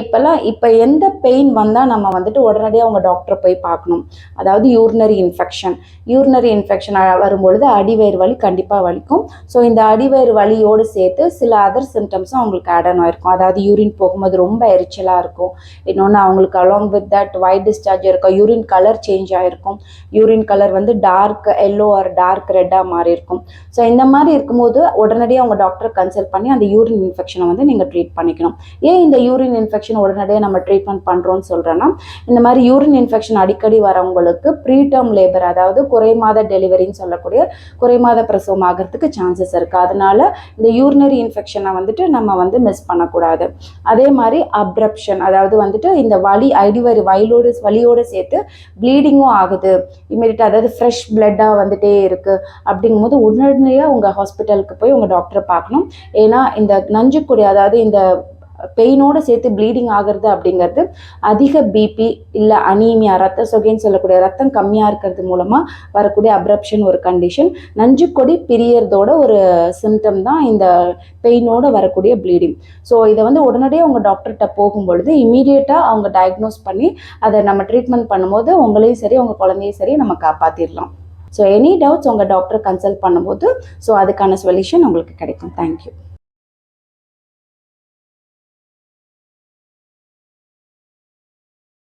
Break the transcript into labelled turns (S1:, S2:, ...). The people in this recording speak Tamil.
S1: இப்போல்லாம் இப்போ எந்த பெயின் வந்தால் நம்ம வந்துட்டு உடனடியாக அவங்க டாக்டரை போய் பார்க்கணும். அதாவது யூரினரி இன்ஃபெக்ஷன் யூரினரி இன்ஃபெக்ஷன் வரும்பொழுது அடிவயிறு வலி கண்டிப்பாக வலிக்கும். ஸோ இந்த அடிவயிறு வலியோடு சேர்த்து சில அதர் சிம்டம்ஸும் அவங்களுக்கு ஆட் ஆன் ஆயிருக்கும். அதாவது யூரின் போகும்போது ரொம்ப எரிச்சலாக இருக்கும். இன்னொன்று அவங்களுக்கு along with that white discharge இருக்கும் யூரின் கலர் சேஞ்ச் ஆகிருக்கும் யூரின் கலர் வந்து டார்க் எல்லோ ஆர் டார்க் ரெட்டாக மாறி இருக்கும் ஸோ இந்த மாதிரி இருக்கும்போது உடனடியாக அவங்க டாக்டரை கன்சல்ட் பண்ணி அந்த யூரின் இன்ஃபெக்ஷனை வந்து நீங்கள் ட்ரீட் பண்ணிக்கணும். ஏன் இந்த யூரின் இன்ஃபெக்ஷன் உடனடியாக நம்ம ட்ரீட்மெண்ட் பண்ணுறோம்னு சொல்கிறேன்னா இந்த மாதிரி யூரின் இன்ஃபெக்ஷன் அடிக்கடி வரவங்களுக்கு ப்ரீடம் லேபர் அதாவது குறைமாத டெலிவரின்னு சொல்லக்கூடிய குறைமாத பிரசவம் ஆகிறதுக்கு சான்சஸ் இருக்குது அதனால இந்த யூரினரி இன்ஃபெக்ஷனை வந்துட்டு நம்ம வந்து மிஸ் பண்ணக்கூடாது. அதே மாதிரி அப்ரப்ஷன் அதாவது வந்துட்டு இந்த வலி அடிவரி வயலோடு வலியோடு சேர்த்து ப்ளீடிங்கும் ஆகுது. இமீடியட்டாக அதாவது ஃப்ரெஷ் பிளட்டாக வந்துட்டே இருக்குது அப்படிங்கும்போது உடனடியாக உங்கள் ஹாஸ்பிட்டலுக்கு போய் உங்கள் டாக்டரை பார்க்கணும். ஏன்னா இந்த நஞ்சுக்குடி அதாவது இந்த பெயினோடு சேர்த்து ப்ளீடிங் ஆகிறது அப்படிங்கிறது அதிக பிபி இல்லை அனீமியா ரத்த சொகைன்னு சொல்லக்கூடிய ரத்தம் கம்மியாக இருக்கிறது மூலமாக வரக்கூடிய அப்ரப்ஷன் ஒரு கண்டிஷன் நஞ்சுக்கொடி பிரியறதோட ஒரு சிம்டம் தான் இந்த பெயினோட வரக்கூடிய ப்ளீடிங் ஸோ இதை வந்து உடனடியே உங்கள் டாக்டர்கிட்ட போகும்பொழுது இமீடியட்டாக அவங்க டயக்னோஸ் பண்ணி அதை நம்ம ட்ரீட்மெண்ட் பண்ணும்போது உங்களையும் சரி உங்கள் குழந்தையும் சரி நம்ம காப்பாற்றிடலாம் ஸோ எனி டவுட்ஸ் உங்கள் டாக்டர் கன்சல்ட் பண்ணும்போது ஸோ அதுக்கான சொல்யூஷன் உங்களுக்கு கிடைக்கும். Thank you